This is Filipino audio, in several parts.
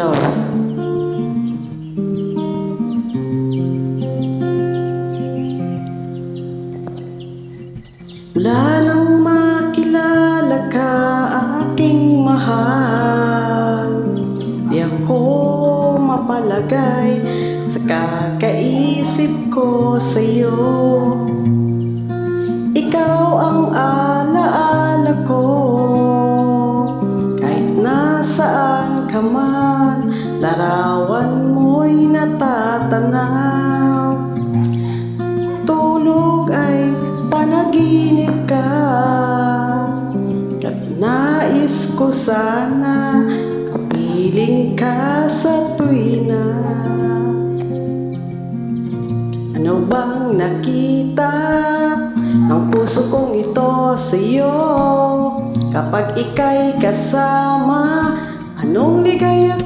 Lord. Lalong makilala ka aking mahal. Di ako mapalagay sa kakaisip ko sa'yo. Ikaw ang alaala ko. Kahit nasaan ka man natatanaw Tulog ay panaginip ka. At nais ko sana Kapiling ka sa tuwina Ano bang nakita Ng puso kong ito sa'yo? Kapag ika'y kasama Anong ligaya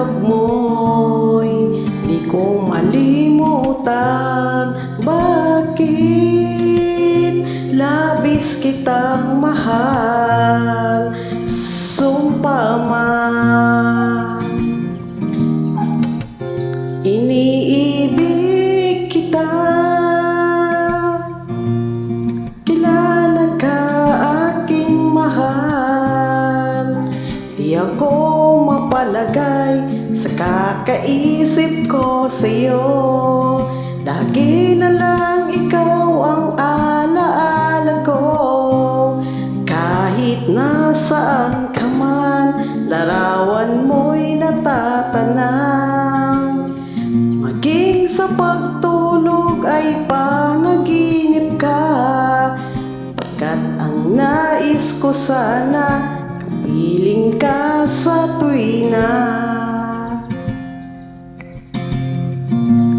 Yakap mo'y di ko malimutan Bakit labis kitang mahal ako mapalagay sa kakaisip ko sa'yo. Lagi na lang ikaw ang alaala ko. Kahit nasaan ka man Larawan mo'y natatanaw Maging sa pagtulog ay panaginip ka. Pagkat ang nais ko sana Kapiling ka sa tuwina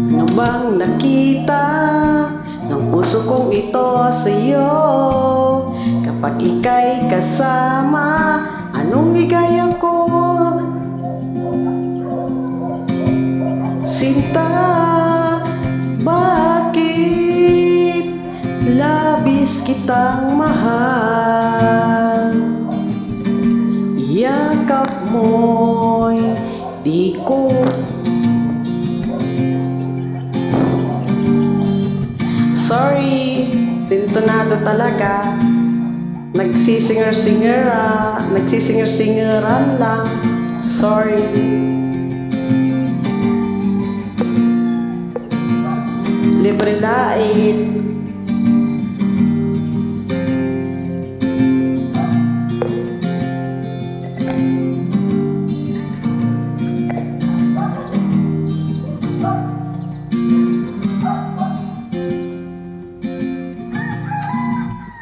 Ano bang nakita ng puso kong ito sa iyo Kapag ika'y kasama Anong ligaya ko Sinta, bakit labis kitang mahal? Yakap mo'y di ko Sorry, sintonado talaga. Nagsisinger-singera, nagsisinger-singeran lang. Sorry. Libre lait,